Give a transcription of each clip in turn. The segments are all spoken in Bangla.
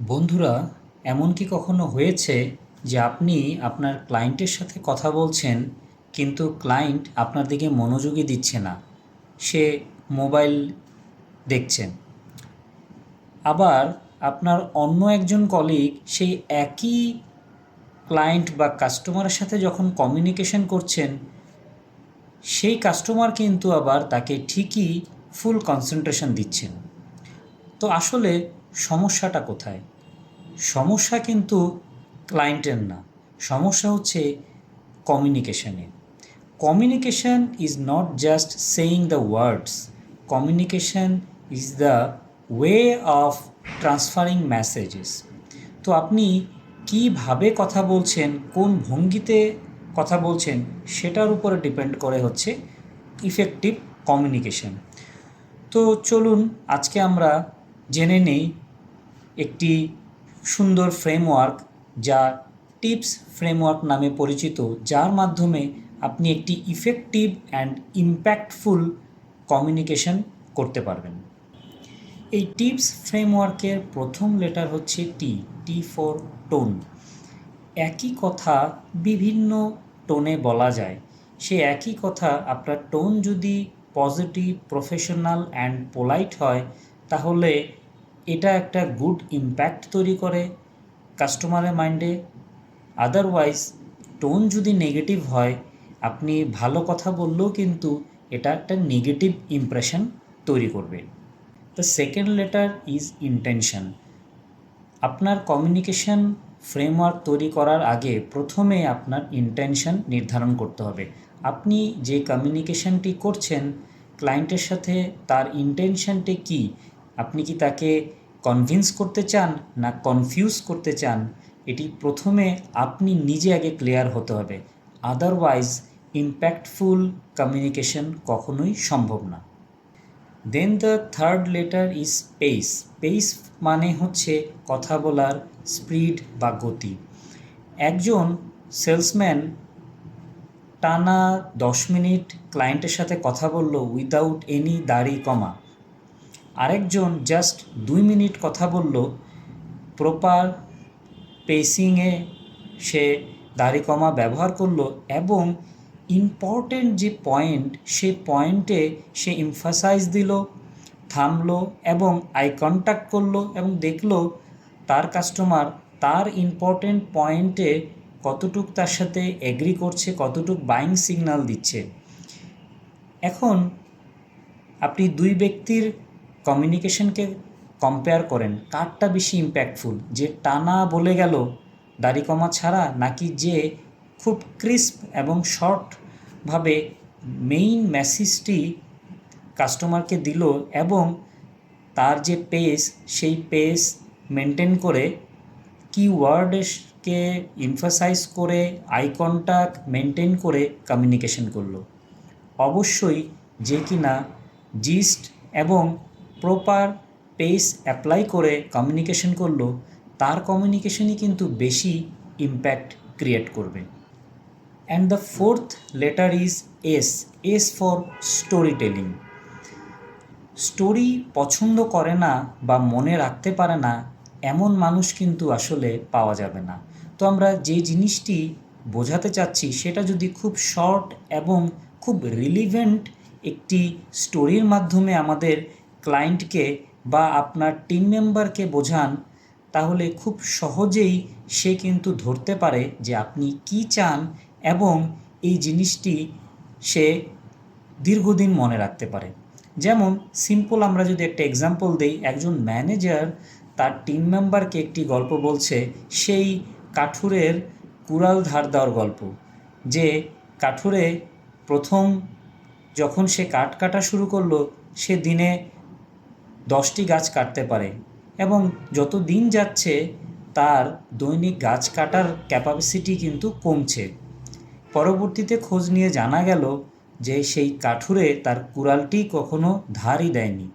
বন্ধুরা, এমন কি কখনো হয়েছে যে আপনি আপনার ক্লায়েন্টের সাথে কথা বলছেন, কিন্তু ক্লায়েন্ট আপনার দিকে মনোযোগই দিচ্ছে না? সে মোবাইল দেখছেন। আবার আপনার অন্য একজন কলিগ সেই একই ক্লায়েন্ট বা কাস্টমারের সাথে যখন কমিউনিকেশন করছেন, সেই কাস্টমার কিন্তু আবার তাকে ঠিকই ফুল কনসেন্ট্রেশন দিচ্ছেন। তো আসলে সমস্যাটা কোথায়? সমস্যা কিন্তু ক্লায়েন্টের না। সমস্যা হচ্ছে কমিউনিকেশানে communication is not just saying the words communication is the way of transferring messages তো আপনি কীভাবে কথা বলছেন, কোন ভঙ্গিতে কথা বলছেন, সেটার উপরে ডিপেন্ড করে হচ্ছে ইফেক্টিভ কমিউনিকেশন তো চলুন, আজকে আমরা জেনে নেই একটি সুন্দর ফ্রেমওয়ার্ক যা টিপস ফ্রেমওয়ার্ক নামে পরিচিত, যার মাধ্যমে আপনি একটি ইফেক্টিভ অ্যান্ড ইম্প্যাক্টফুল কমিউনিকেশন করতে পারবেন। এই টিপস ফ্রেমওয়ার্কের প্রথম লেটার হচ্ছে টি টি ফর টোন একই কথা বিভিন্ন টোনে বলা যায়। সে একই কথা, আপনার টোন যদি পজিটিভ প্রফেশনাল অ্যান্ড পোলাইট হয়, তাহলে এটা একটা গুড ইম্প্যাক্ট তৈরি করে কাস্টমারের মাইন্ডে আদারওয়াইজ টোন যদি নেগেটিভ হয়, আপনি ভালো কথা বললেও কিন্তু এটা একটা নেগেটিভ ইমপ্রেশন তৈরি করবে। The second letter is intention আপনার কমিউনিকেশন ফ্রেমওয়ার্ক তৈরি করার আগে প্রথমে আপনার ইন্টেনশন নির্ধারণ করতে হবে। আপনি যে কমিউনিকেশনটি করছেন ক্লায়েন্টের সাথে তার ইন্টেনশনটি কী আপনি কি তাকে কনভিন্স করতে চান না কনফিউজ করতে চান? এটি প্রথমে আপনি নিজে আগে ক্লিয়ার হতে হবে। আদারওয়াইজ ইম্প্যাক্টফুল কমিউনিকেশন কখনোই সম্ভব না। Then the third letter is pace pace মানে হচ্ছে কথা বলার স্পিড বা গতি। একজন সেলসম্যান টানা দশ মিনিট ক্লায়েন্টের সাথে কথা বলল উইদাউট এনি দাড়ি কমা। আরেকজন জাস্ট দুই মিনিট কথা বলল, প্রপার পেসিংয়ে সে দাড়ি কমা ব্যবহার করল এবং ইম্পর্টেন্ট যে পয়েন্ট সে পয়েন্টে সে ইমফাসাইজ দিল, থামলো এবং আই কন্ট্যাক্ট করল এবং দেখল তার কাস্টমার তার ইম্পর্টেন্ট পয়েন্টে কতটুক তার সাথে এগ্রি করছে, কতটুক বাইং সিগনাল দিচ্ছে। এখন আপনি দুই ব্যক্তির কমিউনিকেশনকে কম্পেয়ার করেন, কারটা বেশি ইম্প্যাক্টফুল যে টানা বলে গেল দাড়ি কমা ছাড়া, নাকি যে খুব ক্রিস্প এবং শর্টভাবে মেইন মেসেজটি কাস্টমারকে দিল এবং তার যে পেস সেই পেস মেনটেন করে কি ওয়ার্ডকে ইমফাসাইজ করে আই কন্ট্যাক্ট মেনটেন করে কমিউনিকেশন করল। অবশ্যই যে কিনা জিস্ট এবং প্রপার পেস অ্যাপ্লাই করে কমিউনিকেশন করল, তার কমিউনিকেশনই কিন্তু বেশি ইম্প্যাক্ট ক্রিয়েট করবে। And the fourth letter is S S for story telling story পছন্দ করে না বা মনে রাখতে পারে না, এমন মানুষ কিন্তু আসলে পাওয়া যাবে না। তো আমরা যে জিনিসটি বোঝাতে চাচ্ছি, সেটা যদি খুব শর্ট এবং খুব রিলিভেন্ট একটি স্টোরির মাধ্যমে আমাদের ক্লায়েন্টকে বা আপনার টিম মেম্বারকে বোঝান, তাহলে খুব সহজেই সে কিন্তু ধরতে পারে যে আপনি কি চান এবং এই জিনিসটি সে দীর্ঘদিন মনে রাখতে পারে। যেমন সিম্পল আমরা যদি একটা এক্সাম্পল দিই, একজন ম্যানেজার তার টিম মেম্বারকে একটি গল্প বলছে, সেই কাঠুরের কুড়াল ধার দেওয়ার গল্প, যে কাঠুরে প্রথম যখন সে কাঠ কাটা শুরু করল, সে দিনে দশটি গাছ কাটতে পারে এবং যত দিন যাচ্ছে, তার দৈনিক গাছ কাটার ক্যাপাসিটি কিন্তু কমছে। পরবর্তীতে খোঁজ নিয়ে জানা গেল যে সেই কাঠুরে তার কুড়ালটি কখনো ধারই দেয়নি।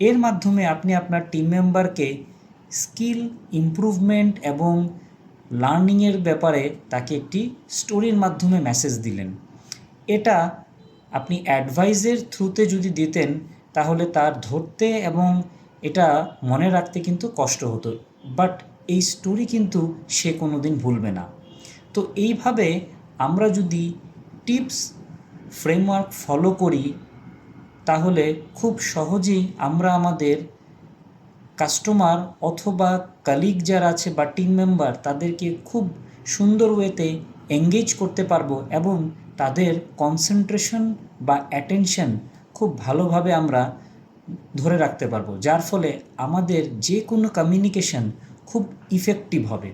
এর মাধ্যমে আপনি আপনার টিম মেম্বারকে স্কিল ইমপ্রুভমেন্ট এবং লার্নিংয়ের ব্যাপারে তাকে একটি স্টোরির মাধ্যমে মেসেজ দিলেন। এটা আপনি অ্যাডভাইসের থ্রুতে যদি দিতেন তাহলে তার ধরতে এবং এটা মনে রাখতে কিন্তু কষ্ট হতো। বাট এই স্টোরি কিন্তু সে কোনো দিন ভুলবে না। তো এইভাবে আমরা যদি টিপস ফ্রেমওয়ার্ক ফলো করি, তাহলে খুব সহজেই আমরা আমাদের কাস্টমার অথবা কালিগ যারা আছে বা টিম মেম্বার তাদেরকে খুব সুন্দর ওয়েতে এঙ্গেজ করতে পারব এবং তাদের কনসেন্ট্রেশন বা অ্যাটেনশন খুব ভালোভাবে আমরা ধরে রাখতে পারব, যার ফলে আমাদের যে কোনো কমিউনিকেশন খুব ইফেক্টিভ হবে।